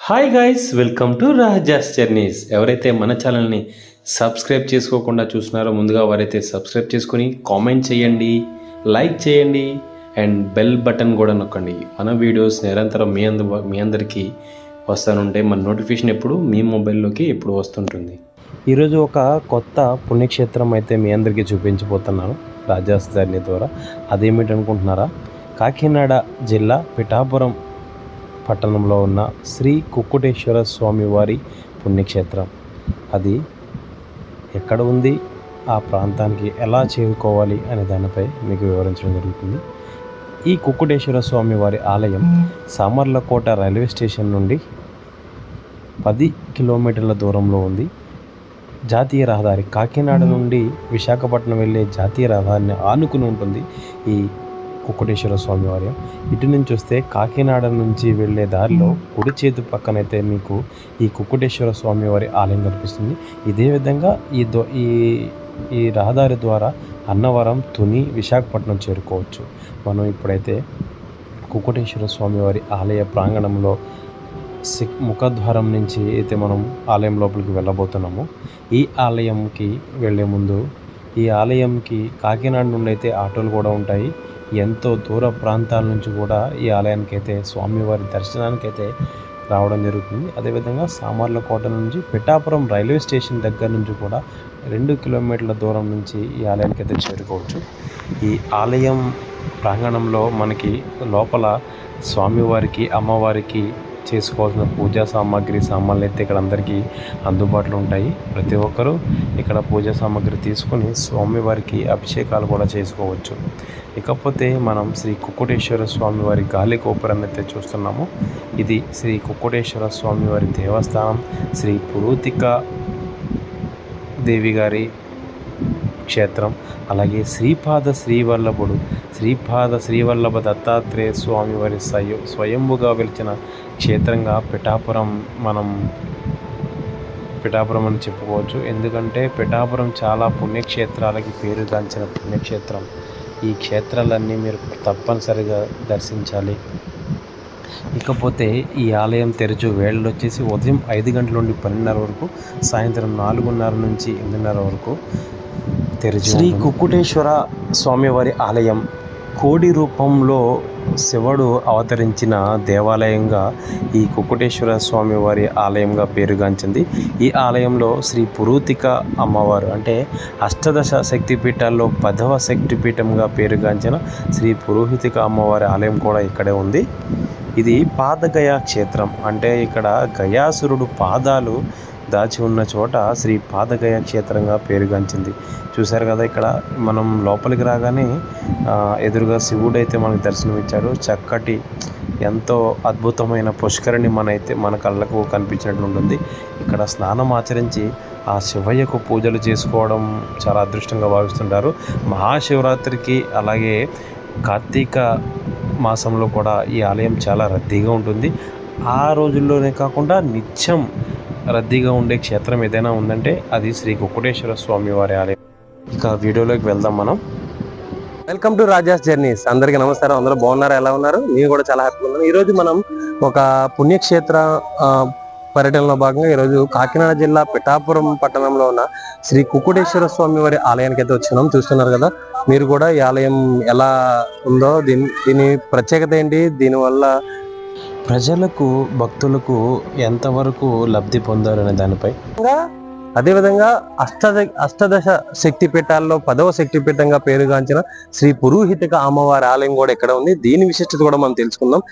Hi guys welcome to Raja's journeys ఎవరైతే మన ఛానల్ని సబ్స్క్రైబ్ చేసుకోకుండా చూస్తున్నారో ముందుగా వారైతే సబ్స్క్రైబ్ చేసుకొని కామెంట్ చేయండి లైక్ చేయండి అండ్ బెల్ బటన్ కూడా నొక్కండి. మన వీడియోస్ నిరంతరం మీ అందు మీ అందరికీ వస్తానుంటే మన నోటిఫికేషన్ ఎప్పుడు మీ మొబైల్లోకి ఎప్పుడు వస్తుంటుంది. ఈరోజు ఒక కొత్త పుణ్యక్షేత్రం అయితే మీ అందరికీ చూపించబోతున్నాను రాజాస్ జర్నీ ద్వారా. అదేమిటనుకుంటున్నారా? కాకినాడ జిల్లా పిఠాపురం పట్టణంలో ఉన్న శ్రీ కుక్కుటేశ్వర స్వామి వారి పుణ్యక్షేత్రం. అది ఎక్కడ ఉంది? ఆ ప్రాంతానికి ఎలా చేరుకోవాలి అనే దానిపై మీకు వివరించడం జరుగుతుంది. ఈ కుక్కుటేశ్వర స్వామి వారి ఆలయం సామర్లకోట రైల్వే స్టేషన్ నుండి పది కిలోమీటర్ల దూరంలో ఉంది. జాతీయ రహదారి కాకినాడ నుండి విశాఖపట్నం వెళ్ళే జాతీయ రహదారిని ఆనుకుని ఉంటుంది. ఈ కుక్కుటేశ్వర స్వామి వారి ఇటు నుంచి వస్తే కాకినాడ నుంచి వెళ్ళే దారిలో కుడి చేతి పక్కనైతే మీకు ఈ కుక్కుటేశ్వర స్వామి వారి ఆలయం కనిపిస్తుంది. ఇదే విధంగా ఈ దో ఈ ఈ రహదారి ద్వారా అన్నవరం తుని విశాఖపట్నం చేరుకోవచ్చు. మనం ఇప్పుడైతే కుక్కుటేశ్వర స్వామివారి ఆలయ ప్రాంగణంలో సిక్ ముఖద్వారం నుంచి అయితే మనం ఆలయం లోపలికి వెళ్ళబోతున్నాము. ఈ ఆలయంకి వెళ్ళే ముందు ఈ ఆలయంకి కాకినాడ నుండి అయితే ఆటోలు కూడా ఉంటాయి. ఎంతో దూర ప్రాంతాల నుంచి కూడా ఈ ఆలయానికి అయితే స్వామివారి దర్శనానికి అయితే రావడం జరుగుతుంది. అదేవిధంగా సామర్లకోట నుంచి పిఠాపురం రైల్వే స్టేషన్ దగ్గర నుంచి కూడా రెండు కిలోమీటర్ల దూరం నుంచి ఈ ఆలయానికి అయితే చేరుకోవచ్చు. ఈ ఆలయం ప్రాంగణంలో మనకి లోపల స్వామివారికి అమ్మవారికి చేసుకోవాల్సిన పూజా సామాగ్రి సామాన్లు అయితే ఇక్కడ అందరికీ అందుబాటులో ఉంటాయి. ప్రతి ఒక్కరూ ఇక్కడ పూజా సామాగ్రి తీసుకొని స్వామివారికి అభిషేకాలు కూడా చేసుకోవచ్చు. ఇకపోతే మనం శ్రీ కుక్కుటేశ్వర స్వామి వారి గాలి గోపురాన్ని అయితే చూస్తున్నాము. ఇది శ్రీ కుక్కుటేశ్వర స్వామి వారి దేవస్థానం. శ్రీ పురూతిక దేవి గారి క్షేత్రం. అలాగే శ్రీపాద శ్రీవల్లభుడు శ్రీపాద శ్రీవల్లభ దత్తాత్రేయ స్వామి వారి స్వయ స్వయంభుగా వెలిచిన క్షేత్రంగా పిఠాపురం మనం పిఠాపురం అని చెప్పుకోవచ్చు. ఎందుకంటే పిఠాపురం చాలా పుణ్యక్షేత్రాలకి పేరుగాంచిన పుణ్యక్షేత్రం. ఈ క్షేత్రాలన్నీ మీరు తప్పనిసరిగా దర్శించాలి. ఇకపోతే ఈ ఆలయం తెరచు వేళలు వచ్చేసి ఉదయం ఐదు గంటల నుండి పన్నెండున్నర వరకు సాయంత్రం నాలుగున్నర నుంచి ఎనిమిదిన్నర వరకు తెరిచి శ్రీ కుక్కుటేశ్వర స్వామివారి ఆలయం కోడి రూపంలో శివుడు అవతరించిన దేవాలయంగా ఈ కుక్కుటేశ్వర స్వామివారి ఆలయంగా పేరుగాంచింది. ఈ ఆలయంలో శ్రీ పురూతిక అమ్మవారు అంటే అష్టదశ శక్తిపీఠాల్లో పదవ శక్తిపీఠంగా పేరుగాంచిన శ్రీ పురోహితిక అమ్మవారి ఆలయం కూడా ఇక్కడే ఉంది. ఇది పాదగయ క్షేత్రం అంటే ఇక్కడ గయాసురుడు పాదాలు దాచి ఉన్న చోట శ్రీ పాదగయ క్షేత్రంగా పేరుగాంచింది చూశారు కదా ఇక్కడ మనం లోపలికి రాగానే ఎదురుగా శివుడు అయితే మనకు దర్శనమిచ్చాడు. చక్కటి ఎంతో అద్భుతమైన పుష్కరిణి మనైతే మన కళ్ళకు కనిపించినట్లు ఉంటుంది. ఇక్కడ స్నానం ఆచరించి ఆ శివయ్యకు పూజలు చేసుకోవడం చాలా అదృష్టంగా భావిస్తుంటారు. మహాశివరాత్రికి అలాగే కార్తీక మాసంలో కూడా ఈ ఆలయం చాలా రద్దీగా ఉంటుంది. ఆ రోజుల్లోనే కాకుండా నిత్యం రద్దీగా ఉండే క్షేత్రం ఏదైనా ఉందంటే అది శ్రీ కుకుటేశ్వర స్వామి వారి ఆలయం. ఇక వీడియోలోకి వెళ్దాం మనం. వెల్కమ్ టు రాజాస్ జర్నీస్ అందరికీ నమస్కారం. అందరూ బాగున్నారు? ఎలా ఉన్నారు? నేను కూడా చాలా హ్యాపీగా ఉన్నాను ఈ రోజు మనం ఒక పుణ్యక్షేత్ర ఆ, పర్యటనలో భాగంగా ఈరోజు కాకినాడ జిల్లా పిఠాపురం పట్టణంలో ఉన్న శ్రీ కుక్కుటేశ్వర స్వామి వారి ఆలయానికి అయితే వచ్చినాం చూస్తున్నారు కదా మీరు కూడా ఈ ఆలయం ఎలా ఉందో దీని దీని ప్రత్యేకత ఏంటి? దీనివల్ల ప్రజలకు భక్తులకు ఎంతవరకు లబ్ధి పొందారనే దానిపై? అదేవిధంగా అష్టద అష్టదశ శక్తి పీఠాల్లో పదవ శక్తి పీఠంగా పేరుగాంచిన శ్రీ పురోహితిక అమ్మవారి ఆలయం కూడా ఇక్కడ ఉంది. దీని విశిష్టత కూడా మనం తెలుసుకుందాం.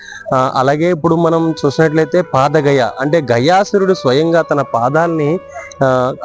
అలాగే ఇప్పుడు మనం చూసినట్లయితే పాదగయ అంటే గయాసురుడు స్వయంగా తన పాదాలని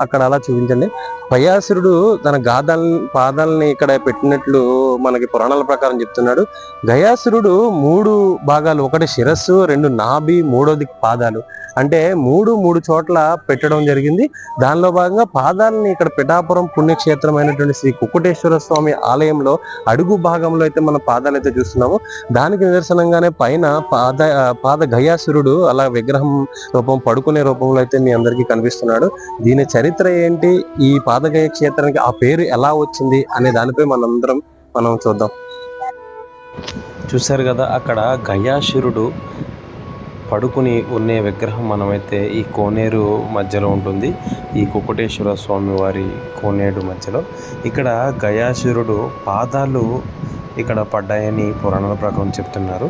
అక్కడ అలా చూపించండి. గయాసురుడు తన గాదాలని పాదాలని ఇక్కడ పెట్టినట్లు మనకి పురాణాల ప్రకారం చెప్తున్నాడు. గయాసురుడు మూడు భాగాలు ఒకటి శిరస్సు రెండు నాభి మూడోది పాదాలు. అంటే మూడు మూడు చోట్ల పెట్టడం జరిగింది. దానిలో భాగంగా పాదాలని ఇక్కడ పిఠాపురం పుణ్యక్షేత్రమైనటువంటి శ్రీ కుక్కుటేశ్వర స్వామి ఆలయంలో అడుగు భాగంలో అయితే మన పాదాలు అయితే చూస్తున్నాము. దానికి నిదర్శనంగానే పైన పాద పాద గయాసురుడు అలా విగ్రహం రూపం పడుకునే రూపంలో అయితే మీ అందరికీ కనిపిస్తున్నాడు. దీని చరిత్ర ఏంటి? ఈ పాదగయ క్షేత్రానికి ఆ పేరు ఎలా వచ్చింది? అనే దానిపై మనందరం మనం చూద్దాం. చూశారు కదా అక్కడ గయాసురుడు పడుకుని ఉండే విగ్రహం మనమైతే ఈ కోనేరు మధ్యలో ఉంటుంది. ఈ కుకుటేశ్వర స్వామి వారి కోనేరు మధ్యలో. ఇక్కడ గయాసురుడు పాదాలు ఇక్కడ పడ్డాయని పురాణాల ప్రకారం చెప్తున్నారు.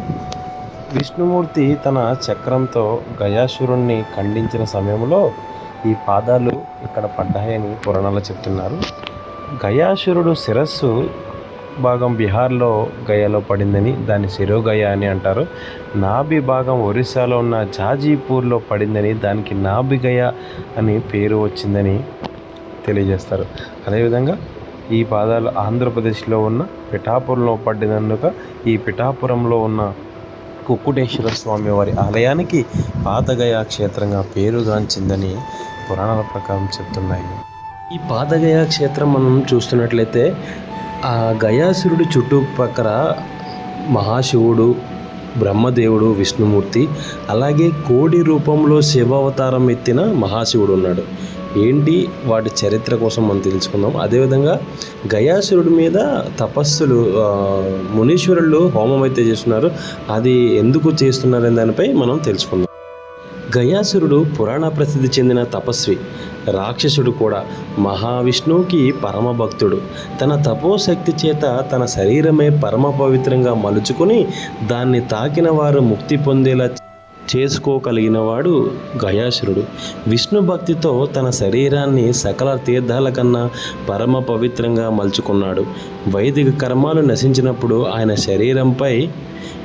విష్ణుమూర్తి తన చక్రంతో గయాసురుణ్ణి ఖండించిన సమయంలో ఈ పాదాలు ఇక్కడ పడ్డాయని పురాణాలు చెప్తున్నారు. గయాసురుడు శిరస్సు భాగం బీహార్లో గయాలో పడిందని దాన్ని శిరోగయ అని అంటారు. నాభి భాగం ఒరిస్సాలో ఉన్న జాజీపూర్లో పడిందని దానికి నాభిగయ అని పేరు వచ్చిందని తెలియజేస్తారు. అదేవిధంగా ఈ పాదాలు ఆంధ్రప్రదేశ్లో ఉన్న పిఠాపురంలో పడినందుక ఈ పిఠాపురంలో ఉన్న కుక్కుటేశ్వర స్వామి వారి ఆలయానికి పాతగయ క్షేత్రంగా పేరుగాంచిందని పురాణాల ప్రకారం చెప్తున్నాయి. ఈ పాతగయ క్షేత్రం మనం చూస్తున్నట్లయితే ఆ గయాసురుడి చుట్టుపక్కల మహాశివుడు బ్రహ్మదేవుడు విష్ణుమూర్తి అలాగే కోడి రూపంలో శివావతారం ఎత్తిన మహాశివుడు ఉన్నాడు. ఏంటి? వాటి చరిత్ర కోసం మనం తెలుసుకుందాం. అదేవిధంగా గయాసురుడి మీద తపస్సులు మునీశ్వరులు హోమం అయితే చేస్తున్నారు. అది ఎందుకు చేస్తున్నారనే దానిపై మనం తెలుసుకుందాం. గయాసురుడు పురాణ ప్రసిద్ధి చెందిన తపస్వి. రాక్షసుడు కూడా మహావిష్ణువుకి పరమ భక్తుడు తన తపోశక్తి చేత తన శరీరమే పరమ పవిత్రంగా మలుచుకుని దాన్ని తాకిన వారు ముక్తి పొందేలా చేసుకోగలిగినవాడు గయాసురుడు. విష్ణు భక్తితో తన శరీరాన్ని సకల తీర్థాల కన్నా పరమ పవిత్రంగా మలుచుకున్నాడు. వైదిక కర్మాలు నశించినప్పుడు ఆయన శరీరంపై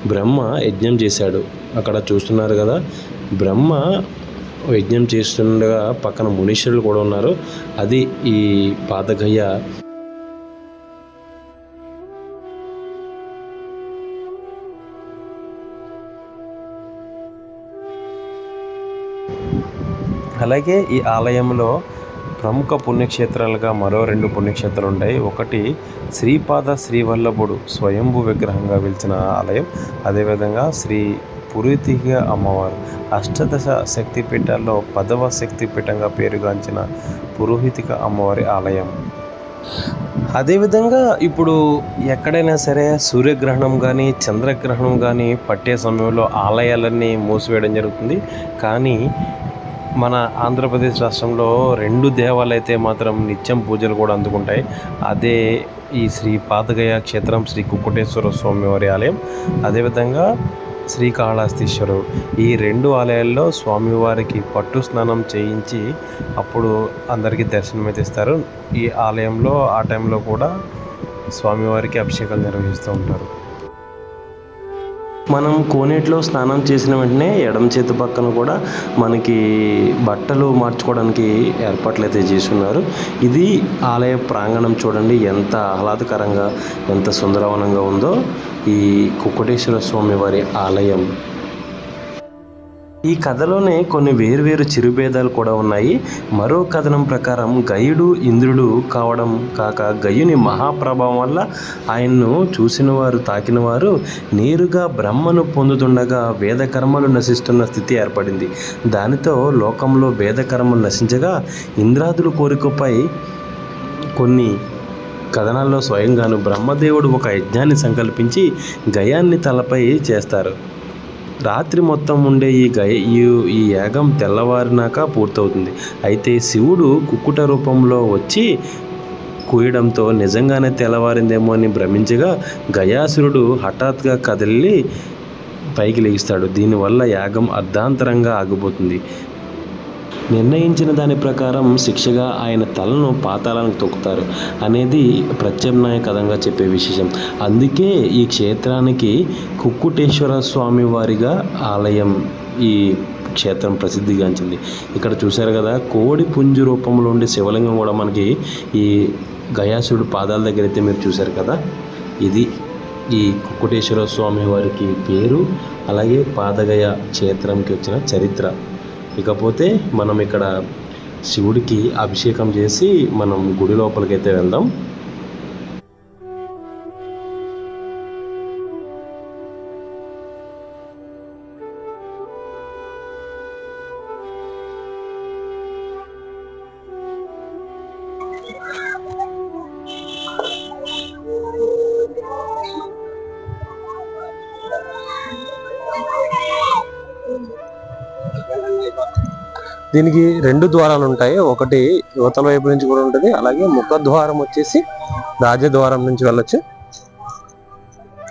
బ్రహ్మ యజ్ఞం చేశాడు. అక్కడ చూస్తున్నారు కదా బ్రహ్మ యజ్ఞం చేస్తుండగా పక్కన మునీశ్వరులు కూడా ఉన్నారు. అది ఈ పాదగయ్య. అలాగే ఈ ఆలయంలో ప్రముఖ పుణ్యక్షేత్రాలుగా మరో రెండు పుణ్యక్షేత్రాలు ఉంటాయి. ఒకటి శ్రీపాద శ్రీవల్లభుడు స్వయంభూ విగ్రహంగా వెలిచిన ఆలయం. అదేవిధంగా శ్రీ పురీతిక అమ్మవారు. అష్టదశ శక్తిపీఠాల్లో పదవ శక్తిపీఠంగా పేరుగాంచిన పురోహితిక అమ్మవారి ఆలయం. అదేవిధంగా ఇప్పుడు ఎక్కడైనా సరే సూర్యగ్రహణం కానీ చంద్రగ్రహణం కానీ పట్టే సమయంలో ఆలయాలన్నీ మూసివేయడం జరుగుతుంది. కానీ మన ఆంధ్రప్రదేశ్ రాష్ట్రంలో రెండు దేవాలయాలు అయితే మాత్రం నిత్యం పూజలు కూడా అందుకుంటాయి. అదే ఈ శ్రీ పాతగయ క్షేత్రం శ్రీ కుక్కుటేశ్వర స్వామివారి ఆలయం. అదేవిధంగా శ్రీకాళహస్తీశ్వరుడు. ఈ రెండు ఆలయాల్లో స్వామివారికి పట్టు స్నానం చేయించి అప్పుడు అందరికీ దర్శనం ఇస్తారు. ఈ ఆలయంలో ఆ టైంలో కూడా స్వామివారికి అభిషేకాలు నిర్వహిస్తూ ఉంటారు. మనం కోనేటిలో స్నానం చేసిన వెంటనే ఎడమ చేతి పక్కన కూడా మనకి బట్టలు మార్చుకోవడానికి ఏర్పాట్లు అయితే చేస్తున్నారు. ఇది ఆలయ ప్రాంగణం చూడండి ఎంత ఆహ్లాదకరంగా ఎంత సుందరవనంగా ఉందో. ఈ కుక్కటేశ్వర స్వామి వారి ఆలయం ఈ కథలోనే కొన్ని వేరువేరు చిరుభేదాలు కూడా ఉన్నాయి. మరో కథనం ప్రకారం గయుడు ఇంద్రుడు కావడం కాక గయుని మహాప్రభావం వల్ల ఆయన్ను చూసిన వారు తాకిన వారు నేరుగా బ్రహ్మను పొందుతుండగా వేదకర్మలు నశిస్తున్న స్థితి ఏర్పడింది. దానితో లోకంలో వేదకర్మలు నశించగా ఇంద్రాదుల కోరికపై కొన్ని కథనాల్లో స్వయంగాను బ్రహ్మదేవుడు ఒక యజ్ఞాన్ని సంకల్పించి గయాన్ని తలపై చేస్తారు. రాత్రి మొత్తం ఉండే ఈ గయ ఈ ఈ యాగం తెల్లవారినాక పూర్తవుతుంది. అయితే శివుడు కుక్కుట రూపంలో వచ్చి కూయడంతో నిజంగానే తెల్లవారిందేమో అని భ్రమించగా గయాసురుడు హఠాత్గా కదిలి పైకి లెగిస్తాడు. దీనివల్ల యాగం అర్ధాంతరంగా ఆగిపోతుంది. నిర్ణయించిన దాని ప్రకారం శిక్షగా ఆయన తలను పాతాళానికి తొక్కుతారు అనేది ప్రత్యామ్నాయ కథంగా చెప్పే విశేషం. అందుకే ఈ క్షేత్రానికి కుక్కుటేశ్వర స్వామి వారిగా ఆలయం ఈ క్షేత్రం ప్రసిద్ధిగాంచింది. ఇక్కడ చూశారు కదా కోడి పుంజు రూపంలో ఉండే శివలింగం కూడా మనకి ఈ గయాసుడు పాదాల దగ్గర అయితే మీరు చూశారు కదా ఇది ఈ కుక్కుటేశ్వర స్వామి వారికి పేరు అలాగే పాదగయ క్షేత్రంకి వచ్చిన చరిత్ర. ఇకపోతే మనం ఇక్కడ శివుడికి అభిషేకం చేసి మనం గుడి లోపలికైతే వెళ్దాం. దీనికి రెండు ద్వారాలు ఉంటాయి. ఒకటి యువతల వైపు నుంచి కూడా ఉంటుంది. అలాగే ముఖ ద్వారం వచ్చేసి రాజద్వారం నుంచి వెళ్ళొచ్చు.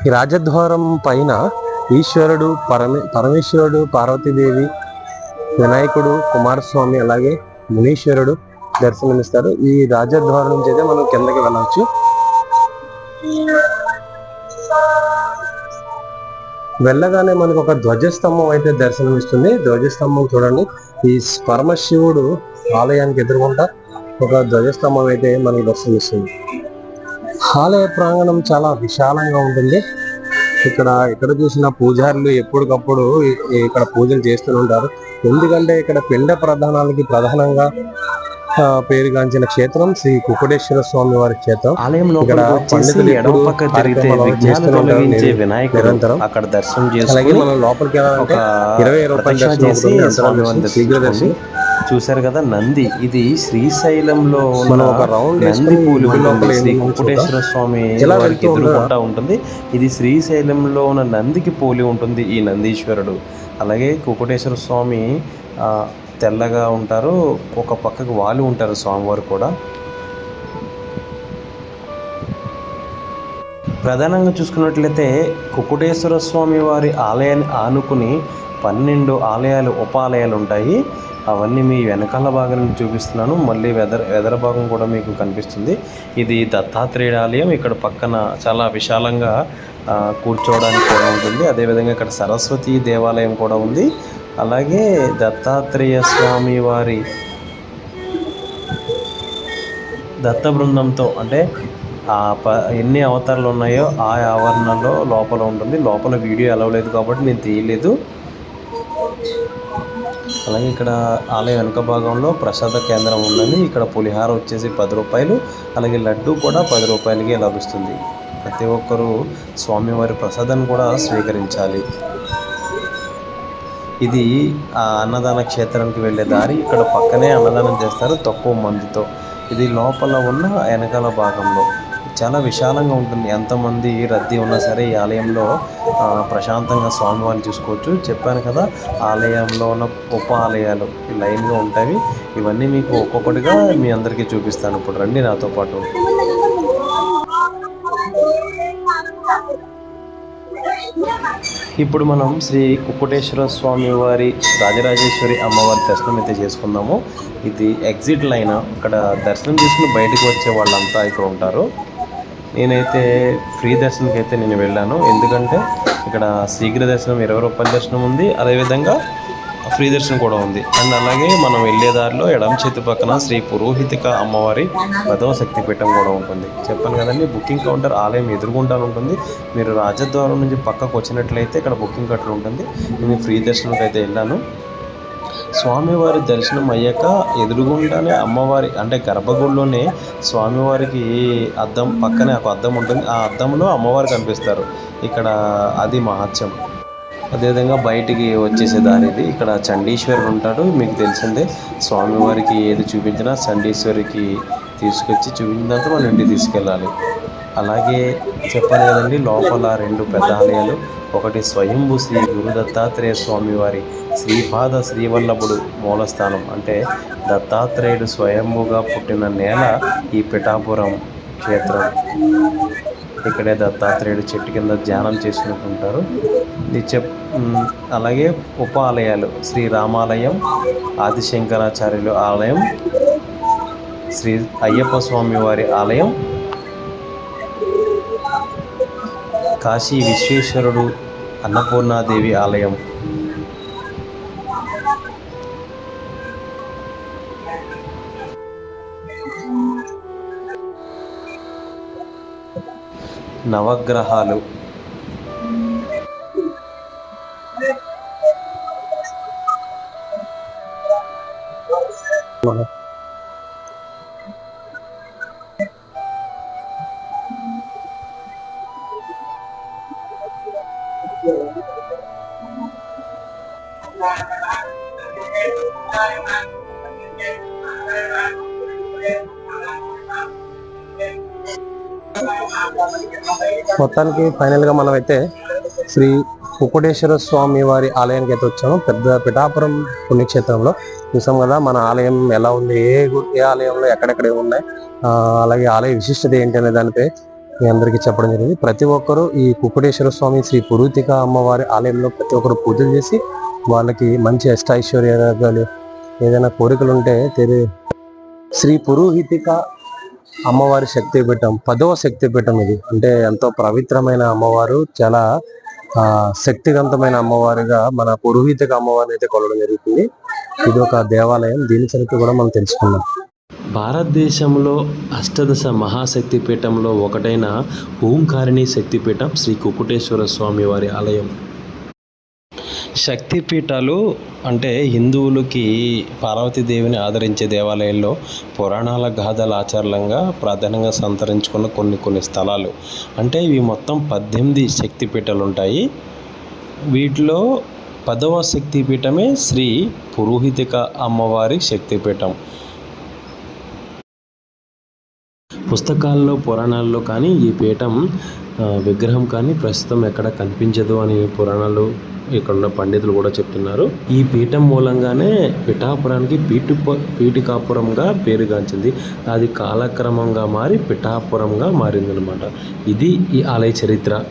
ఈ రాజద్వారం పైన ఈశ్వరుడు పరమే పరమేశ్వరుడు పార్వతీదేవి వినాయకుడు కుమారస్వామి అలాగే మునీశ్వరుడు దర్శనమిస్తారు. ఈ రాజద్వారం నుంచి అయితే మనం కిందకి వెళ్ళవచ్చు వెళ్ళగానే మనకు ఒక ధ్వజస్తంభం అయితే దర్శనమిస్తుంది. ధ్వజస్తంభం చూడండి. ఈ పరమశివుడు ఆలయానికి ఎదురుకుంటా ఒక ధ్వజస్తంభం అయితే మనకు దర్శనమిస్తుంది. ఆలయ ప్రాంగణం చాలా విశాలంగా ఉంటుంది. ఇక్కడ ఎక్కడ చూసిన పూజారులు ఎప్పటికప్పుడు ఇక్కడ పూజలు చేస్తూనే ఉంటారు. ఎందుకంటే ఇక్కడ పిండ ప్రధానాలకి ప్రధానంగా పేరుగాంచిన క్షేత్రం శ్రీ కుకుటేశ్వర స్వామి వారి క్షేత్రం. ఆలయం ఇక్కడ పండితులు ఎడమ పక్క తిరిగితే తొలగించే వినాయకుడు. అక్కడ దర్శనం అలాగే మనం లోపలికి వెళ్ళాలంటే ఇరవై రూపాయల దర్శనం శీఘ్ర దర్శనం. చూశారు కదా నంది. ఇది శ్రీశైలంలో ఉన్న ఒక రౌండ్ నంది పూలు శ్రీ ఏముందో వెంకటేశ్వర స్వామి వారికి ఎదురుకుంటా ఉంటుంది. ఇది శ్రీశైలంలో ఉన్న నందికి పోలి ఉంటుంది ఈ నందీశ్వరుడు. అలాగే కుకుటేశ్వర స్వామి ఆ, తెల్లగా ఉంటారు. ఒక పక్కకు వాళ్ళు ఉంటారు స్వామివారు కూడా. ప్రధానంగా చూసుకున్నట్లయితే కుకుటేశ్వర స్వామి వారి ఆలయాన్ని ఆనుకుని పన్నెండు ఆలయాలు ఉపాలయాలు ఉంటాయి అవన్నీ మీ వెనకాల భాగాన్ని చూపిస్తున్నాను. మళ్ళీ వెదర్ వెదర భాగం కూడా మీకు కనిపిస్తుంది. ఇది దత్తాత్రేయుడు ఆలయం ఇక్కడ పక్కన చాలా విశాలంగా కూర్చోవడానికి కూడా ఉంటుంది. అదేవిధంగా ఇక్కడ సరస్వతి దేవాలయం కూడా ఉంది. అలాగే దత్తాత్రేయ స్వామి వారి దత్త బృందంతో అంటే ఆ ప ఎన్ని అవతారాలు ఉన్నాయో ఆ ఆవరణలో లోపల ఉంటుంది. లోపల వీడియో అలవలేదు కాబట్టి నేను తీయలేదు. అలాగే ఇక్కడ ఆలయం వెనుక భాగంలో ప్రసాద కేంద్రం ఉందని ఇక్కడ పులిహార వచ్చేసి పది రూపాయలు. అలాగే లడ్డు కూడా పది రూపాయలకే లభిస్తుంది. ప్రతి ఒక్కరూ స్వామివారి ప్రసాదాన్ని కూడా స్వీకరించాలి. ఇది ఆ అన్నదాన క్షేత్రానికి వెళ్ళే దారి. ఇక్కడ పక్కనే అన్నదానం చేస్తారు తక్కువ మందితో. ఇది లోపల ఉన్న వెనకాల భాగంలో. చాలా విశాలంగా ఉంటుంది. ఎంతమంది రద్దీ ఉన్నా సరే ఈ ఆలయంలో ప్రశాంతంగా స్వామివారిని చూసుకోవచ్చు. చెప్పాను కదా ఆలయంలో ఉన్న ఉప ఆలయాలు లైన్గా ఉంటాయి. ఇవన్నీ మీకు ఒక్కొక్కటిగా మీ అందరికీ చూపిస్తాను. ఇప్పుడు రండి నాతో పాటు. ఇప్పుడు మనం శ్రీ కుక్కుటేశ్వర స్వామి వారి రాజరాజేశ్వరి అమ్మవారి దర్శనం అయితే చేసుకుందాము. ఇది ఎగ్జిట్ లైన్. ఇక్కడ దర్శనం చేసుకుని బయటకు వచ్చే వాళ్ళంతా ఇక్కడ ఉంటారు. నేనైతే ఫ్రీ దర్శనంకి అయితే నేను వెళ్ళాను. ఎందుకంటే ఇక్కడ శీఘ్ర దర్శనం ఇరవై రూపాయల దర్శనం ఉంది. అదేవిధంగా ఫ్రీ దర్శనం కూడా ఉంది. అండ్ అలాగే మనం వెళ్ళే దారిలో ఎడమ చేతి పక్కన శ్రీ పురోహితిక అమ్మవారి పదవ శక్తిపీఠం కూడా ఉంటుంది. చెప్పాను కదండి బుకింగ్ కౌంటర్ ఆలయం ఎదురుగుండా ఉంటుంది. మీరు రాజద్వారం నుంచి పక్కకు వచ్చినట్లయితే ఇక్కడ బుకింగ్ కౌంటర్ ఉంటుంది. నేను ఫ్రీ దర్శనంకి అయితే వెళ్ళాను. స్వామివారి దర్శనం అయ్యాక ఎదురుగుండానే అమ్మవారి అంటే గర్భగుడిలోనే స్వామివారికి అద్దం పక్కనే ఒక అద్దం ఉంటుంది. ఆ అద్దంలో అమ్మవారు కనిపిస్తారు. ఇక్కడ అది మహత్యం. అదేవిధంగా బయటికి వచ్చేసే దారి ఇది. ఇక్కడ చండీశ్వరుడు ఉంటాడు మీకు తెలిసిందే. స్వామివారికి ఏది చూపించినా చండీశ్వరికి తీసుకొచ్చి చూపించినంత మన ఇంటికి తీసుకెళ్ళాలి. అలాగే చెప్పాలి కదండి లోపల రెండు పెద్ద ఆలయాలు. ఒకటి స్వయంభూ శ్రీ గురు దత్తాత్రేయ స్వామివారి శ్రీపాద శ్రీవల్లభుడు మూలస్థానం. అంటే దత్తాత్రేయుడు స్వయంభూగా పుట్టిన నేల ఈ పిఠాపురం క్షేత్రం. ఇక్కడే దత్తాత్రేయుడు చెట్టు కింద ధ్యానం చేసుకుంటుంటారు. ఇది చెప్ అలాగే ఉప ఆలయాలు శ్రీ రామాలయం ఆదిశంకరాచార్యులు ఆలయం శ్రీ అయ్యప్ప స్వామి వారి ఆలయం కాశీ విశ్వేశ్వరుడు అన్నపూర్ణాదేవి ఆలయం. నవగ్రహాలు. మొత్తానికి ఫైనల్గా మనం అయితే శ్రీ కుకుటేశ్వర స్వామి వారి ఆలయానికి అయితే వచ్చాము. పెద్ద పిఠాపురం పుణ్యక్షేత్రంలో. చూసాం కదా మన ఆలయం ఎలా ఉంది ఏ ఏ ఆలయంలో ఎక్కడెక్కడ ఉన్నాయి అలాగే ఆలయ విశిష్టత ఏంటి అనే దానిపై మీ అందరికీ చెప్పడం జరిగింది. ప్రతి ఒక్కరూ ఈ కుకుటేశ్వర స్వామి శ్రీ పురూతిక అమ్మవారి ఆలయంలో ప్రతి ఒక్కరు పూజలు చేసి వాళ్ళకి మంచి అష్టైశ్వర్యాలు ఏదైనా కోరికలు ఉంటే తెలి శ్రీ పురోహితిక అమ్మవారి శక్తిపీఠం పదవ శక్తిపీఠం ఇది. అంటే ఎంతో పవిత్రమైన అమ్మవారు చాలా శక్తివంతమైన అమ్మవారిగా మన పురోహితక అమ్మవారిని అయితే కొలవడం జరుగుతుంది. ఇది ఒక దేవాలయం. దీని చరిత్ర కూడా మనం తెలుసుకున్నాం భారతదేశంలో అష్టదశ మహాశక్తి పీఠంలో ఒకటైన ఓంకారిణి శక్తిపీఠం శ్రీ కుకుటేశ్వర స్వామి వారి ఆలయం. శక్తిపీఠాలు అంటే హిందువులకి పార్వతీదేవిని ఆదరించే దేవాలయాల్లో పురాణాల గాథల ఆచారంగా ప్రాధాన్యంగా సంతరించుకున్న కొన్ని కొన్ని స్థలాలు. అంటే ఇవి మొత్తం పద్దెనిమిది శక్తిపీఠాలు ఉంటాయి. వీటిలో పదవ శక్తిపీఠమే శ్రీ పురోహితిక అమ్మవారి శక్తిపీఠం. పుస్తకాల్లో పురాణాల్లో కానీ ఈ పీఠం విగ్రహం కానీ ప్రస్తుతం ఎక్కడ కనిపించదు అని పురాణాలు ఇక్కడ ఉన్న పండితులు కూడా చెప్తున్నారు. ఈ పీఠం మూలంగానే పిఠాపురానికి పీటు పీఠికాపురంగా పేరుగాంచింది అది కాలక్రమంగా మారి పిఠాపురంగా మారిందనమాట ఇది ఈ ఆలయ చరిత్ర.